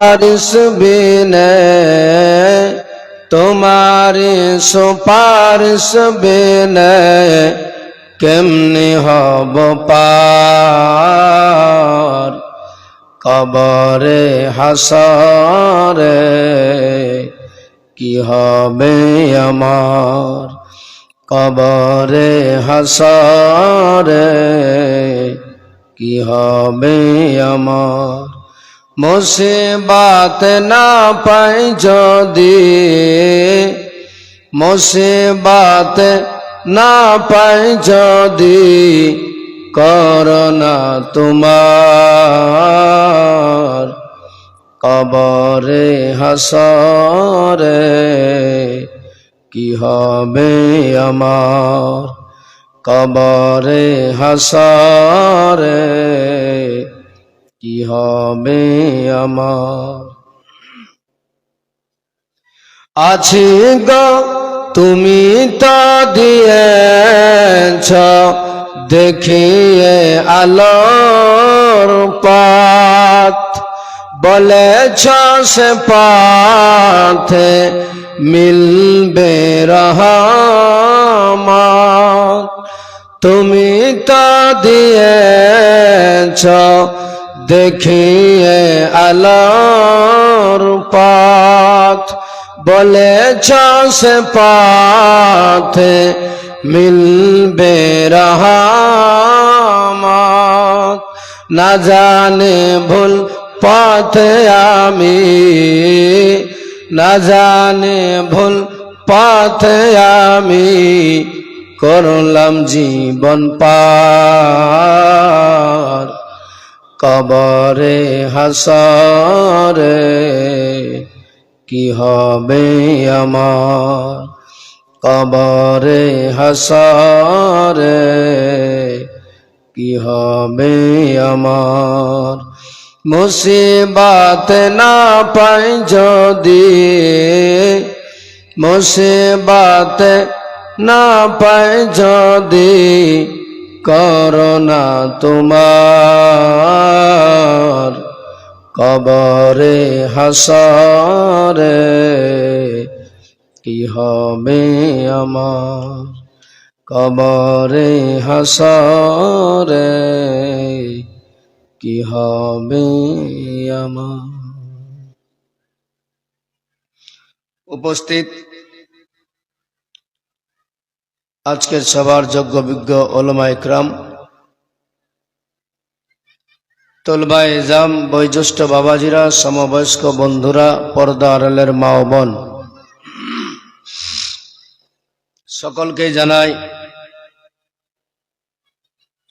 বারিশ বিনে তোমার সুপারিশ বিনে কেমনি হব পার? কবরে হাসরে কি হবে আমার? কবরে হাসরে কি হবে আমার? মুসিবাত না পাই যদি, মুসিবাত না পাই যদি, করোনা তোমার কবরে হাসরে, কি হবে আমার কবরে হাসরে? কি হবে আমার? আছি গো, তুমি তো দিয়েছ দেখিয়ে আলোর পাত বলেছ সে পাথে মিলবে রহমত। তুমি তো দিয়েছ দেখিয়ে আলোর পাত বলেছ সে পাথে মিলবে রহমত। না জানে ভুল পথে আমি, না জানে ভুল পথে আমি করলাম জীবন পার। কবরে হাসরে, কি হবে আমার? কবরে হাসরে, কি হবে আমার? মুসিবাত না পাই যদি, মুসিবাত না পাই যদি করোনা তোমার কবরে হাসরে কি হবে আমার কবরে হাসরে কি হবে আমার? উপস্থিত আজকের সবার যোগ্য বিজ্ঞ ওলমা ইকরাম, তলবা এজাম বয়োজ্যেষ্ঠ বাবাজিরা, সমবয়স্ক বন্ধুরা, পর্দা আড়ালের মা ও বোন। সকলকে জানাই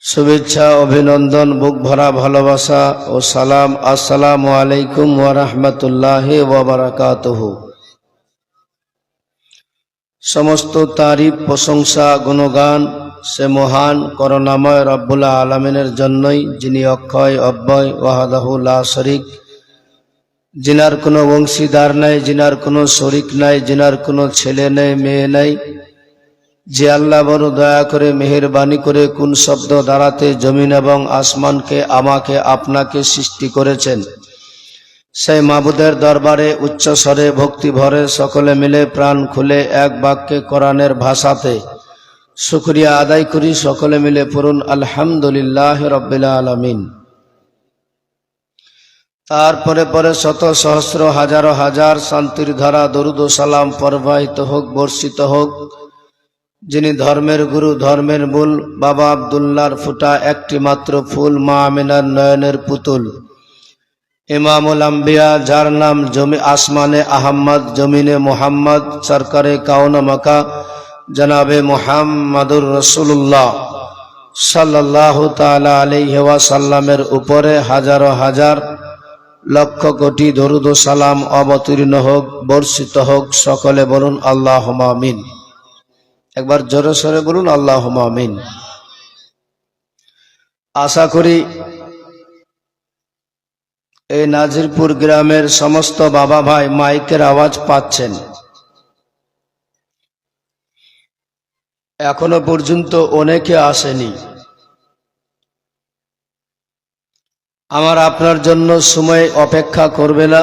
শুভেচ্ছা, অভিনন্দন, বুক ভরা ভালোবাসা ও সালাম। আসসালামু আলাইকুম ওয়া রাহমাতুল্লাহি ওয়া বারাকাতুহু। সমস্ত তারিফ প্রশংসা, গুণগান সে মহান করুণাময় রব্বুল্লাহ আলমিনের জন্যই, যিনি অক্ষয়, অব্যয় ওয়াহাদাহুল্লাহ শরিক। জিনার কোনো বংশীদার নাই জিনার কোনো শরিক নাই জিনার কোনো ছেলে নেই, মেয়ে নেই, যে আল্লাহ বড় দয়া করে, মেহেরবানি করে কোন শব্দ দ্বারাতে জমিন এবং আসমানকে, আমাকে, আপনাকে সৃষ্টি করেছেন। সেই মাবুদের দরবারে উচ্চ স্বরে ভক্তি ভরে সকলে মিলে প্রাণ খুলে এক বাক্যে কোরআনের ভাষাতে শুক্রিয়া আদায় করি, সকলে মিলে পড়ুন, আলহামদুলিল্লাহ রব্বিল আলমিন। তারপরে পরে শত সহস্র হাজারো হাজার শান্তির ধারা, দরুদ সালাম প্রবাহিত হোক, বর্ষিত হোক। যিনি ধর্মের গুরু, ধর্মের মূল, বাবা আবদুল্লার ফুটা একটি মাত্র ফুল, মা আমিনার নয়নের পুতুল। ইমামুল আম্বিয়া, যার নাম জমি আসমানে আহম্মদ, জমিনে মোহাম্মদ, সরকারে কাউন মাকা, জনাবে মোহাম্মদুর রসুল্লাহ সাল্লাহ তালা আলিহাসাল্লামের সাল্লামের উপরে হাজারো হাজার লক্ষ কোটি দরুদ সালাম অবতীর্ণ হোক, বর্ষিত হোক, সকলে বলুন আল্লাহ আমিন। একবার জোরে সরে বলুন আল্লাহ আমিন। আশা করি এই নাজিরপুর গ্রামের সমস্ত বাবা ভাই মাইকের আওয়াজ পাচ্ছেন। এখনও পর্যন্ত অনেকে আসেনি। আমার আপনার জন্য সময় অপেক্ষা করবে না।